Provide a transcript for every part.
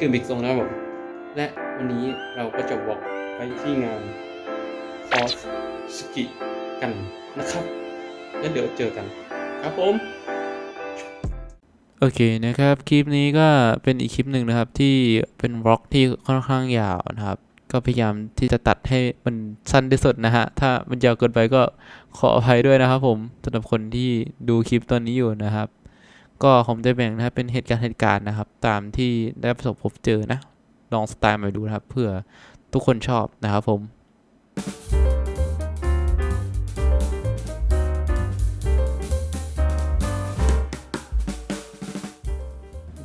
คือบิ๊กซงนะครับผมและวันนี้เราก็จะวอล์กไปที่งานคอสสกิกันนะครับ แล้วเดี๋ยวเจอกันครับผม โอเคนะครับ คลิปนี้ก็เป็นอีกคลิปหนึ่งนะครับที่เป็นบล็อกที่ค่อนข้างยาวนะครับ ก็พยายามที่จะตัดให้มันสั้นที่สุดนะฮะ ถ้ามันยาวเกินไปก็ขออภัยด้วยนะครับผมสำหรับคนที่ดูคลิปตอนนี้อยู่นะครับ ก็ผมจะแบ่งนะครับเป็นเหตุการณ์เหตุการณ์นะครับ ตามที่ได้ประสบพบเจอนะ ลองสไตล์มาดูนะครับเพื่อทุกคนชอบนะครับผม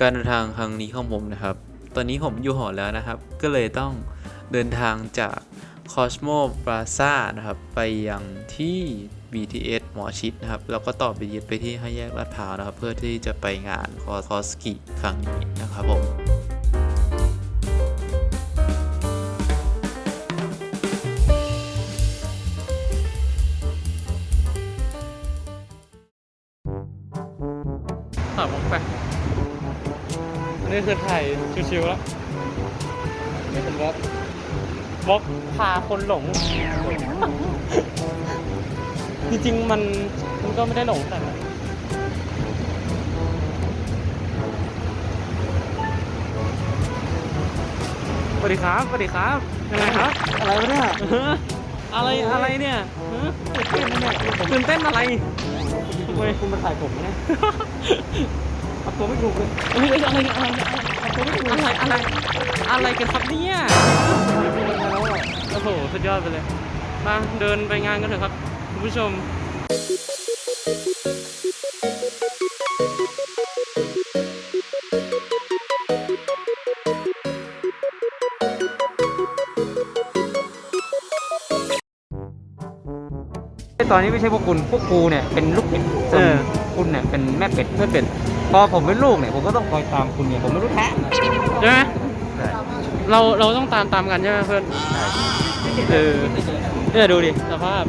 การเดินทางครั้งนี้ของผมนะครับ ตอนนี้ผมอยู่หอแล้วนะครับ ก็เลยต้องเดินทางจาก Cosmo Plaza นะครับ ไปยังที่ BTS หมอชิดนะครับ แล้วก็ต่อ BTS ไปที่ห้าแยกลาดพร้าวนะครับ เพื่อที่จะไปงานคอคอสกิครั้งนี้นะครับผมถามผมไปอันนี้คือถ่ายชิวๆแล้วนี่เป็นบล็อกบล็อกพาคนหลง จริงๆมันมันก็ไม่ได้หลงแต่นั้นสวัสดีครับสวัสดีครับยังไงครับ อะไรวะเนี่ยอะไรอะไรเนี่ยฮะตื่นเต้นอะไรทำไมคุณมาถ่ายผมเนี่ยเอาตัวไม่ถูกเลยเฮ้ยอะไรอะไรเอาตัวไม่ถูกอะไรอะไรอะไรกันครับเนี่ยโอ้โหสุดยอดไปเลยมาเดินไปงานกันเถอะครับคุณ ผู้ชม ตอนนี้ไม่ใช่พวกคุณพวกกูเนี่ยเป็นลูกเป็ดส่วนเออ คุณเนี่ยเป็นแม่เป็ดไม่เป็นพอผมเป็นลูกเนี่ยผมก็ต้องคอยตามคุณเนี่ยผมไม่รู้แท้ใช่ไหมเราเราต้องตามตามกันใช่ไหมเพื่อน เออเนี่ยดูดิสภาพ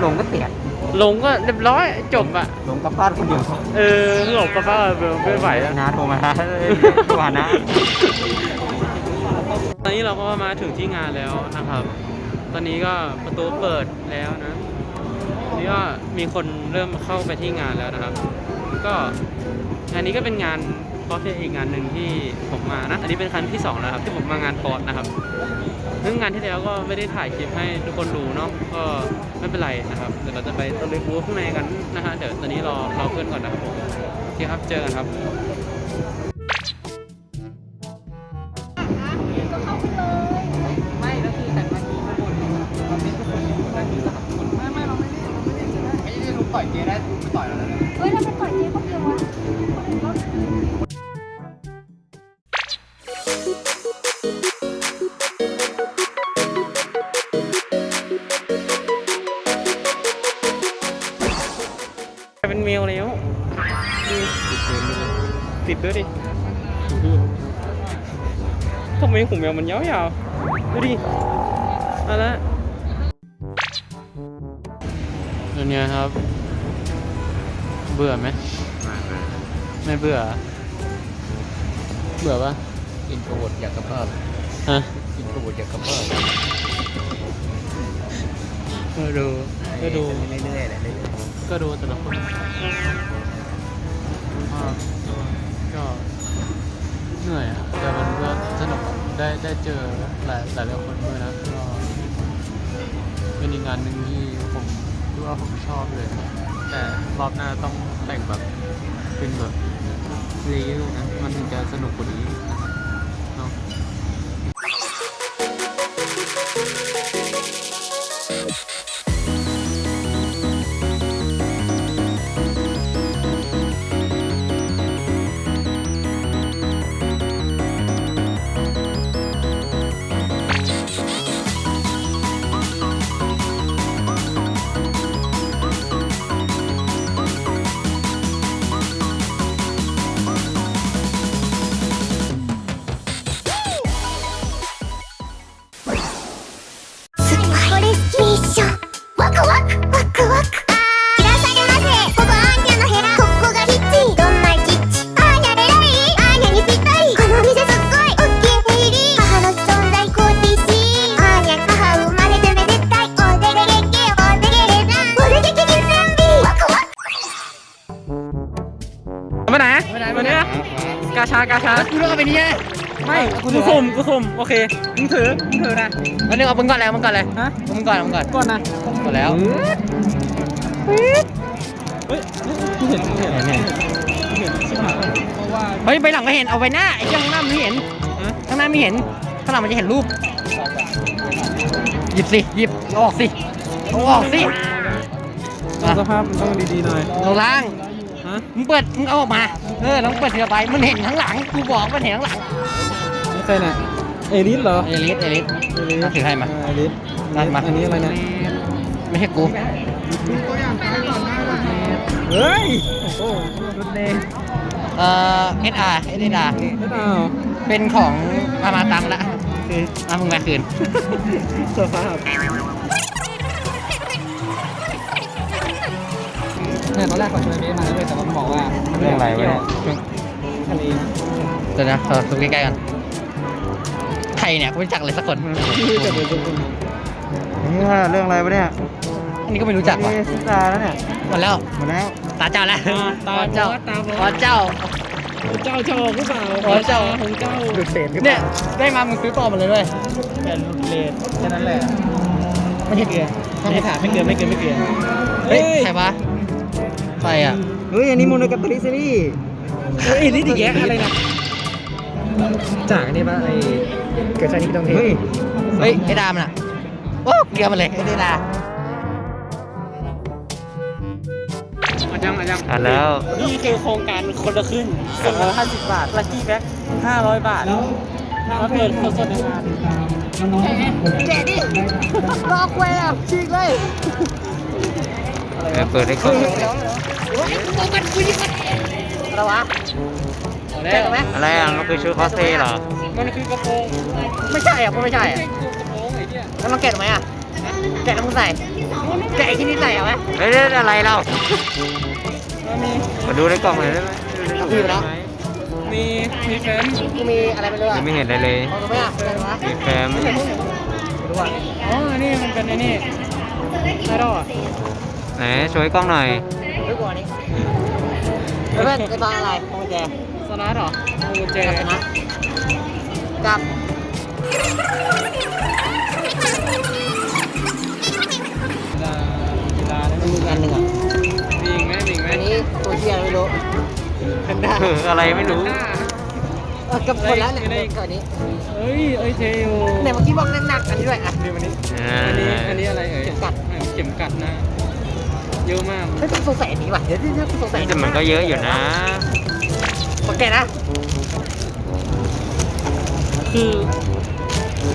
หลงก็เตียดลงก็เรียบร้อยจบอะหลงกับบ้านคนเดียวเออหลงป้าป้าไม่ไหวแล้ว นะโทรมาโทรหานะ ตอนนี้เราก็มาถึงที่งานแล้วนะครับ ตอนนี้ก็ประตูเปิดแล้วนะตอนนี้ก็มีคนเริ่มเข้าไปที่งานแล้วนะครับ ก็งานนี้ก็เป็นงานคอสเพลย์อีกงานหนึ่งที่ผมมานะ อันนี้เป็นครั้งที่สองแล้วครับที่ผมมางานคอร์สนะครับ ซึ่งงานที่แล้วก็ไม่ได้ถ่ายคลิปให้ทุกคนดูเนาะก็ไม่เป็นไรนะครับเดี๋ยวเราจะไปตะลุยบูธข้างในกันนะฮะเดี๋ยวตอนนี้รอรอเพื่อนก่อนนะครับผมโอเคครับเจอกันครับไม่ก็คือแต่นาทีทุกคนเราเป็นทุกคนนาทีสามคนไม่ไม่เราไม่ได้เราไม่ได้จะได้ไม่ได้ลุงต่อยเจได้ลุงไปต่อยเราแล้วเฮ้ยเราไปต่อยเจ๊ ดด้วยดิทำไมหูแมวมันยาวๆดูดิเอาละเป็นไงครับ เบื่อไหมไม่เบื่อ เบื่อปะอินโทรเวิร์ดอยากกระเพาะฮะอินโทรเวิร์ดอยากกระเพาะก็ดูก็ดูเรื่อยๆแหละเรื่อยก็ดูแต่ละคนอ่า ก็เหนื่อยอะแต่มันก็สนุกได้ได้เจอหลายหลายหลายคนด้วยนะก็เป็นอีกงานหนึ่งที่ผมคิดว่าผมชอบเลย แต่รอบหน้าต้องแต่งแบบเป็นแบบเลเยอร์นะมันถึงจะสนุกกว่านี้นะ กาชากูเลือกเอาไปนี่ไงไม่กูสุ่มกูสุ่มโอเคมึงถือมึงถือนะอันนึงเอามึงก่อนแล้วมึงก่อนเลยฮะมึงก่อนมึงก่อนก่อนนะก่อนแล้วเฮ้ยกูเห็นกูเห็นเห็นกูเห็นชิบหายเพราะว่าเฮ้ยไปหลังไม่เห็นเอาไปหน้าไอ้เจ้าข้างหน้ามันไม่เห็นฮะข้างหน้าไม่เห็นข้างหลังมันจะเห็นรูปหยิบสิหยิบเอาออกสิเอาออกสิต้องสภาพมันต้องดีๆหน่อยเอาล่างฮะ มึงเปิดมึงเอาออกมา เออต้องเปิดทีละใบมันเห็นข้างหลัง กูบอกมันเห็นข้างหลัง นี่ใครเนี่ยเอลิสเหรอเอลิสเอลิสเอลิสถือให้มาเอลิสมามา อันนี้อะไรเนี่ยไม่ใช่กู เฮ้ยโอ้โหรุนแรงเอ่อเอสอาร์เอสอาร์ไม่เอาเป็นของมามาตังละคือเอามึงมาคืน สภาพ เนี่ยตอนแรกขอชวนเบสมาเลยแต่มันบอกว่ามันเรื่องอะไรวะเนี่ย ทะเลเดี๋ยวนะเออดูใกล้ๆกันใครเนี่ยกูไม่รู้จักเลยสักคน ที่จะไปดูคุณนี่ว่าเรื่องอะไรวะเนี่ยอันนี้ก็ไม่รู้จักว่ะนี่ซิตาแล้วเนี่ยหมดแล้วหมดแล้วตาเจ้าแล้วตาอ๋อเจ้าตาบอ๋ออดเจ้า เจ้าชอบหรือเปล่าอ๋อเจ้า ของเจ้าดูเศษเนี่ยได้มามึงซื้อต่อมาเลยด้วยเป็นเลดแค่นั้นแหละไม่ใช่เกลือไม่ถามไม่เกินไม่เกินไม่เกินเฮ้ยใครวะ ใครอะเฮ้ยอันนี้โมโนกับตริซีรีส์เฮ้ยนี่ดิแยะอะไรนะจากนี่ปะไอเกิดชาตินี้ต้องเทเฮ้ยเฮ้ยไอ้ดามน่ะโอ้เกลือมาเลยไอ้เดดาอาจังอาจังอ่านแล้ว นี่คือโครงการคนละครึ่งคนละห้าสิบบาท ลัคกี้แบ็คห้าร้อยบาท แล้วเปิดสดๆในงานแกดิรอคุยอะฉีกเลย เปิดได้ก่อนโอ้ยกูบอกกันคุยดิกันอะไรวะเอาแล้วไหมอะไรอะมันคือชุดคอสเพลย์เหรอ มันคือกระโปรงไม่ใช่อะกูไม่ใช่อะกระโปรงไอ้เหี้ยแล้วลองแกะไหมอะแกะแล้วมึงใส่แกะไอ้ที่นี่ใส่เอาไหมเฮ้ยอะไรเรามาดูในกล่องหน่อยได้ไหมเอาพี่ไปแล้วมีมีแฟนกูมีอะไรไม่รู้อะยังไม่เห็นอะไรเลยเอาดูไหมอะอะไรวะมีแฟมไม่รู้อะอ๋อนนี้มันเป็นไอ้นี่ไอดอลอะ ไหนช่วยกล้องหน่อยรู้กว่านี้เพื่อนไอ้บางอะไรโอ้แจสนัทเหรอโอ้เจกับนะกับเวลาเวลาแล้วมันมีอันหนึ่งอะ มีอีกไหมมีอีกไหมอันนี้ตัวเชียไม่รู้แพนด้าเอออะไรไม่รู้ เออกับคนแล้วเนี่ยก่อนนี้เอ้ยเอ้ยเทโอเนี่ยเมื่อกี้บอกหนักๆอันนี้ด้วยอะดูมันนี้ อ่า อันนี้อันนี้อะไรเอ่ยเข็มกัด เข็มกัดนะ เยอะมากเฮ้ยต้องสงสัยอันนี้ว่ะเดี๋ยวเดี๋ยวต้องสงสัยแต่มันก็เยอะอยู่นะ โอเคนะ คือ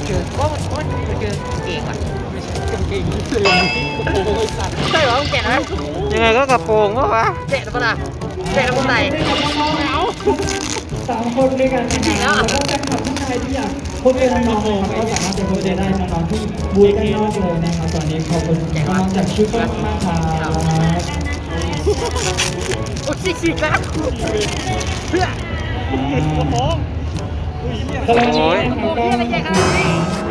คือโอ้โอ้คือเก่งว่ะไม่ใช่กางเกงเสื้อกระโปรงไอ้สัตว์ใช่เหรอมึงแกะนะยังไงก็กระโปรงวะวะ แกะแล้วปะล่ะแกะแล้วมึงใส่สาม คนด้วยกันนะจริงคแล้รัวบแล้วก็แฟนคลับท่านใดที่อยากพบเจอน้องๆนะครับก็สามารถจะพบเจอได้น้องๆที่บูธด้านนอกเลยนะครับตอนนี้ขอบคุณน้องๆจากชุดต้นมากครับโอ้ยฉีกแล้วเพื่อตลอดนี้นะครับก็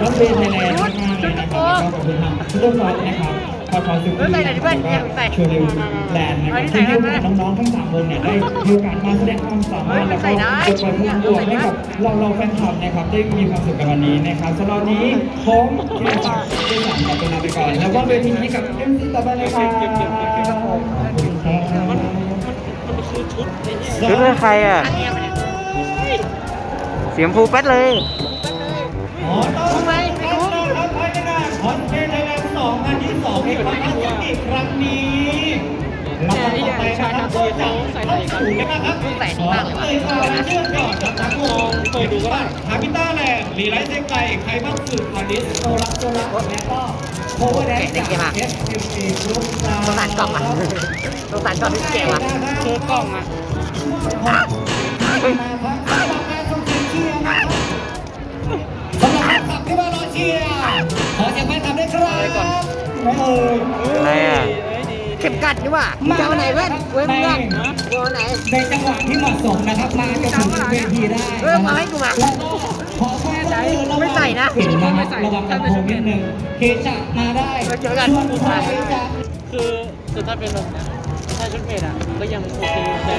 รับเรียนไทยแลนด์มากๆเลยนะครับก็ขอบคุณทางทุกคนนะครับ ขอขอสุขดีนะครับโชว์เร็วแลนด์นะครับที่ให้โอกาสน้องๆทั้งสามวงเนี่ยได้มีโอกาสมาแสดงความสามารถแล้วก็ปลดปล่อยพลังบวกให้กับเราเราแฟนคลับนะครับได้มีความสุขกันวันนี้นะครับสำหรับวันนี้ผมที่จะจัดได้สามขอตัวลาไปก่อนแล้วก็เวทีนี้กับเอ็มซีต่อไปเลยครับขอบคุณครับมันคือชุดไอ้เนี่ยชุดเป็นใครอะอันนี้มันเนี่ยเสียงพูแป๊ดเลยอ๋อต้รู้องไหมไปไม่ดูรู้ครับไปกันนะคอนเทน ต์ไทยแลนด์สองอันที่สองในความรักอีกครั้งนี้ลำดับต่อไปนะครับก็จะเข้าสู่นะครับใส่ดีมากเลยว่ะเลยค่ะเชื่อก่อนนะครับผมเปิดดูก็ได้ฮาพิต้าแลนด์รีไลท์เซไกใครบ้างสุดอลิสโซลักโซลักและก็โคเวอร์แดนจาก SMC กรุ๊ปสงสารกล่องอะสงสารกล่องที่เก่งว่ะเคือกล้องอะ ไหนอะเข็มกัดนี่ว่ะมาเาไหนเว้นเว้นกัดเอาไหนในจังหวะที่เหมาะสมนะครับ มาจะถึงเวทีได้เริ่มาให้กูมาขอแค่ใจไม่ใส่นะไม่ใส่ระวังกันโควิดหนึ่งเคจะมาได้เจอกันคือคือถ้าเป็นลมนะถ้าชุดเมดอะก็ยังโอเคแต่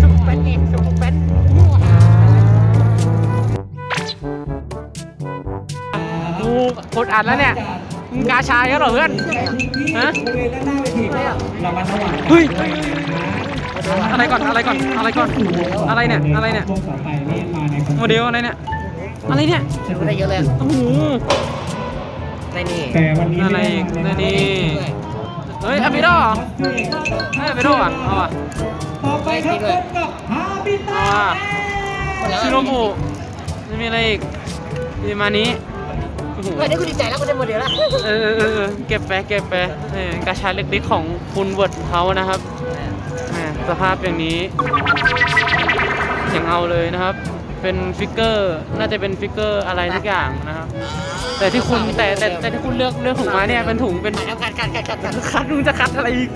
ชุดเป็นเองชุดเป็นโคตรอัดแล้วเนี่ย กาชาเยอะเหรอเพื่อนฮะบริเวณด้านหน้าเวทีเรามาถวายเฮ้ยอะไรก่อนอะไรก่อนอะไรก่อนอะไรเนี่ยอะไรเนี่ยพวกต่อไปนี่มาในโมเดลอะไรเนี่ยอะไรเนี่ยรู้ได้เยอะเลยโอ้โหในนี่แต่วันนี้อะไรอีกนี่นี่เฮ้ยอภิโดเหรอเฮ้ยอภิโดอะเอาอะต่อไปครับพบกับฮาบิตาเอาอะชิโรบุจะมีอะไรอีกมีมานี้โอ้โห เฮ้ยนี่กูดีใจแล้วกูได้โมเดลแล้วเออเออเออเก็บไปเก็บไปนี่กระชายเล็กๆของคุณเวิร์ดเขานะครับแหมสภาพอย่างนี้อย่างเอาเลยนะครับ เป็นฟิกเกอร์น่าจะเป็นฟิกเกอร์อะไรทุกอย่างนะครับ แต่ที่คุณแต่แต่แต่ที่คุณเลือกเลือกถุงมาเนี่ยเป็นถุงเป็นแล้วกันกันกันกันกันคัดมึงจะคัดอะไรอีก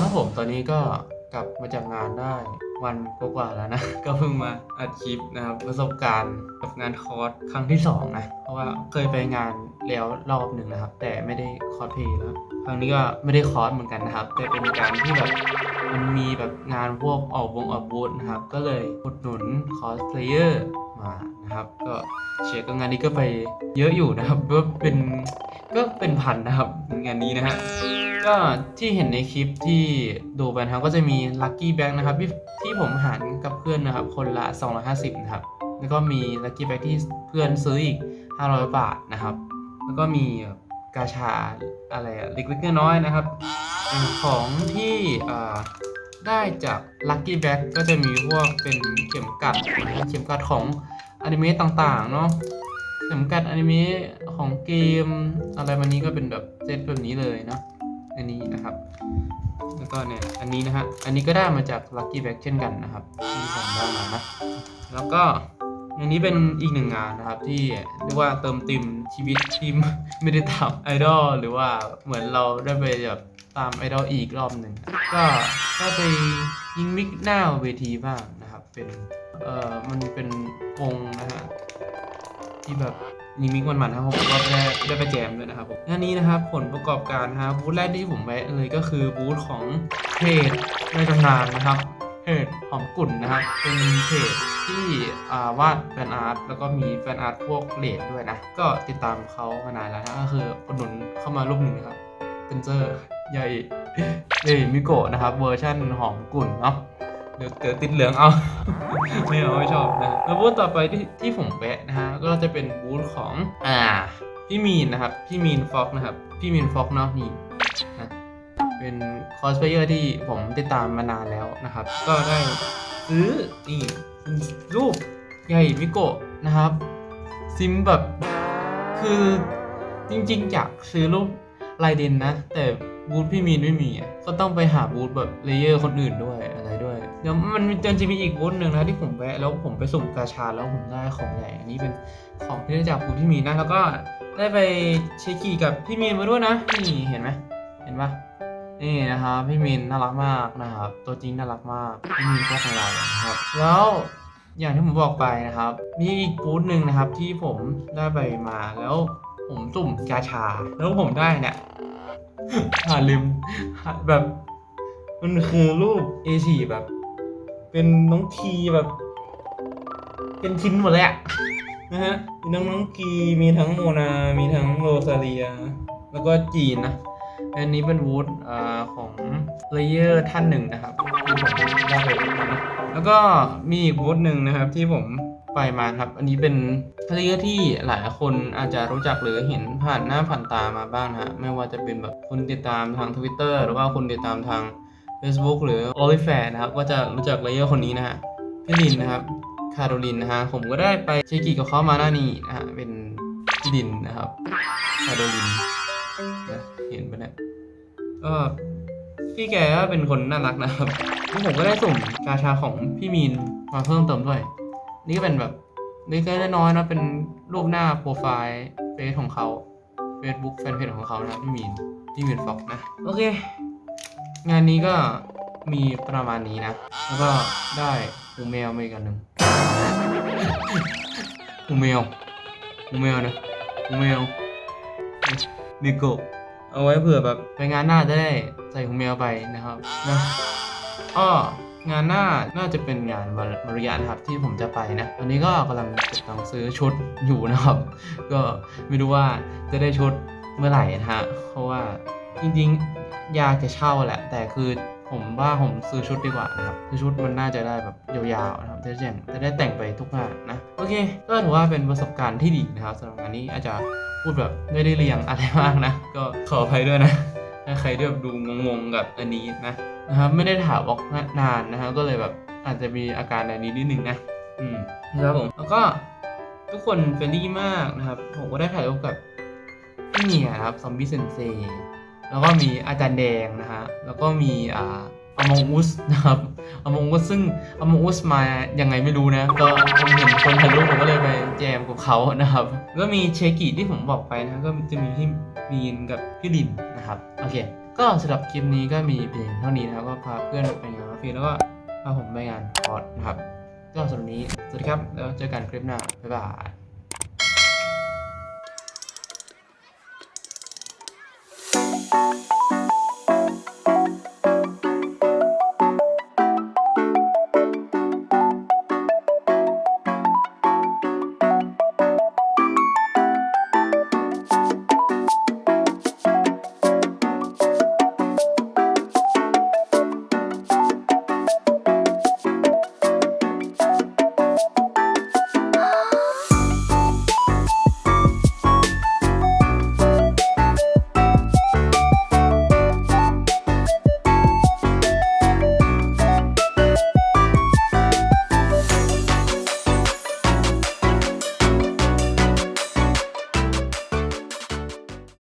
ครับผมตอนนี้ก็ กลับมาจากงานได้วันกว่าแล้วนะ ก็เพิ่งมาอัดคลิปนะครับประสบการณ์กับงานคอร์สครั้งที่สองนะเพราะว่าเคยไปงานแล้วรอบหนึ่งนะครับ แต่ไม่ได้คอร์สเพลย์แล้วครั้งนี้ก็ไม่ได้คอร์สเหมือนกันนะครับ แต่เป็นการที่แบบ มันมีแบบงานพวกออกวงออกบูธนะครับ ก็เลยอุดหนุนคอสเพลเยอร์มานะครับ ก็เชียร์กับงานนี้ก็ไปเยอะอยู่นะครับก็เป็นก็เป็นพันนะครับงานนี้นะฮะก็ที่เห็นในคลิปที่ดูไปนะครับก็จะมี Lucky Bag นะครับที่ที่ผมหารกับเพื่อนนะครับ คนละ 250 นะครับ แล้วก็มี Lucky Bag ที่เพื่อนซื้ออีก 500 บาทนะครับ แล้วก็มีกาชาอะไรอะเล็กๆน้อยๆนะครับ ของที่ได้จาก Lucky Bag ก็จะมีพวกเป็นเข็มกัดเข็มกัดของอนิเมะต่างๆเนาะเข็มกัดอนิเมะของเกมอะไรวันนี้ก็เป็นแบบเซตแบบนี้เลยเนาะอันนี้นะครับแล้วก็เนี่ยอันนี้นะฮะอันนี้ก็ได้มาจาก Lucky Bag เช่นกันนะครับที่ผมได้มานะแล้วก็ อันนี้เป็นอีกหนึ่งงานนะครับที่เรียกว่าเติมเติมชีวิตที่ไม่ได้ตามไอดอลหรือว่าเหมือนเราได้ไปแบบตามไอดอลอีกรอบหนึ่งก็ได้ไปยิงมิกหน้าเวทีบ้างนะครับ เป็นเอ่อมันเป็นวงนะฮะที่แบบยิงมิกมันๆนะครับผมก็ได้ได้ไปแจมด้วยนะครับผมงานนี้นะครับผลประกอบการนะครับบูธแรกที่ผมแวะเลยก็คือบูธของเพจในตำนานนะครับ เพจหอมกุ่นนะครับ เป็นเพจที่วาดแฟนอาร์ตแล้วก็มีแฟนอาร์ตพวกเลดด้วยนะ ก็ติดตามเขามานานแล้วนะก็คืออุดหนุนเข้ามารูปหนึ่งนะครับเป็นเซอร์ใหญ่ใหญ่มิโกะนะครับ เวอร์ชั่นหอมกุ่นเนาะเดี๋ยวเดี๋ยวติดเหลืองเอาไม่เอาไม่ชอบนะแล้วบูธต่อไปที่ที่ผมแวะนะฮะก็จะเป็นบูธของอ่าพี่มีนนะครับพี่มีนฟ็อกนะครับพี่มีนฟ็อกเนาะนี่ เป็นคอสเพลเยอร์ที่ผมติดตามมานานแล้วนะครับ ก็ได้ซื้อนี่รูปใหญ่มิโกะนะครับ ซิมแบบคือจริงๆอยากซื้อรูปลายเดนนะ แต่บูธพี่มีนไม่มีอะก็ต้องไปหาบูธแบบเลเยอร์คนอื่นด้วยอะไรด้วยเดี๋ยวมันมีจะมีอีกบูธหนึ่งนะที่ผมแวะแล้วผมไปสุ่มกาชาแล้วผมได้ของใหญ่อันนี้เป็นของที่ได้จากบูธพี่มีนนะแล้วก็ได้ไปเช็คกี่กับพี่มีนมาด้วยนะนี่เห็นไหมเห็นปะ นี่นะครับพี่มีนน่ารักมากนะครับ ตัวจริงน่ารักมากพี่มีนก็ของเรานะครับ แล้วอย่างที่ผมบอกไปนะครับ มีอีกบูธหนึ่งนะครับที่ผมได้ไปมาแล้วผมสุ่มกาชา แล้วผมได้เนี่ยหาลืมแบบมันคือรูป A4 แบบ เป็นน้องทีแบบ เป็นชิ้นหมดเลยอะนะฮะมีทั้งน้องกีมีทั้งโมนา มีทั้งโรซาเลีย แล้วก็จีนนะ อันนี้เป็นวูดของเลเยอร์ท่านหนึ่งนะครับที่ผมได้ไปนะแล้วก็มีอีกวูดหนึ่งนะครับที่ผมไปมาครับ อันนี้เป็นเลเยอร์ที่หลายคนอาจจะรู้จักหรือเห็นผ่านหน้าผ่านตามาบ้างนะฮะไม่ว่าจะเป็นแบบคนติดตามทาง Twitter หรือว่าคนติดตามทาง Facebook หรือ o l i f a นะครับก็จะรู้จักเลเยอร์คนนี้นะฮะพี่ลินนะครับคาโรลินนะฮะผมก็ได้ไปเชกิกับเขามาหน้านี้นะฮะเป็นพี่ลินนะครับคาโรลินนะเห็นปะเนี่ย ก็พี่แกก็เป็นคนน่ารักนะครับแล้วผมก็ได้ส่งกาชาของพี่มีนมาเพิ่มเติมด้วย นี่ก็เป็นแบบเล็กๆน้อยนะเป็นรูปหน้าโปรไฟล์เฟซของเขา Facebook แฟนเพจของเขานะพี่มีนพี่มีนฟ็อกนะ โอเค งานนี้ก็มีประมาณนี้นะ แล้วก็ได้หูแมวมาอีกอันหนึ่งหูแมวหูแมวนะหูแมวนิโกะ เอาไว้เผื่อแบบไปงานหน้าจะได้ใส่หูแมวไปนะครับนะอ้องานหน้าน่าจะเป็นงานมาริยานะครับที่ผมจะไปนะ ตอนนี้ก็กำลังเก็บตังซื้อชุดอยู่นะครับ ก็ไม่รู้ว่าจะได้ชุดเมื่อไหร่นะฮะเพราะว่าจริงๆ อยากจะเช่าแหละ แต่คือ ผมว่าผมซื้อชุดดีกว่านะครับคือชุดมันน่าจะได้แบบยาวๆนะครับจะได้แต่งจะได้แต่งไปทุกงานนะโอเค ก็ถือว่าเป็นประสบการณ์ที่ดีนะครับสำหรับงานนี้อาจจะพูดแบบไม่ได้เรียงอะไรมากนะ ก็ขออภัยด้วยนะถ้าใครที่แบบดูงงๆกับอันนี้นะนะครับไม่ได้ถามวอกนานนะครับก็เลยแบบอาจจะมีอาการแบบนี้นิดนึงนะอืมนะครับผมแล้วก็ทุกคนเฟรนลี่มากนะครับ ผมก็ได้ถ่ายรูปกับพี่เมียครับซอมบี้เซนเซ แล้วก็มีอาจารย์แดงนะฮะ แล้วก็มีอ่าอมองอุสนะครับอมองอุสซึ่งอมองอุสมายังไงไม่รู้นะ ก็ผมเห็นคนถ่ายรูปผมก็เลยไปแจมกับเขานะครับ ก็มีเชกิที่ผมบอกไปนะก็จะมีที่มีนกับพี่ลินนะครับ โอเค ก็สำหรับคลิปนี้ก็มีเพียงเท่านี้นะครับ ก็พาเพื่อนไปงานกาแฟแล้วก็พาผมไปงานคอร์สนะครับ ก็สำหรับนี้ สวัสดีครับ แล้วเจอกันคลิปหน้า บ๊ายบาย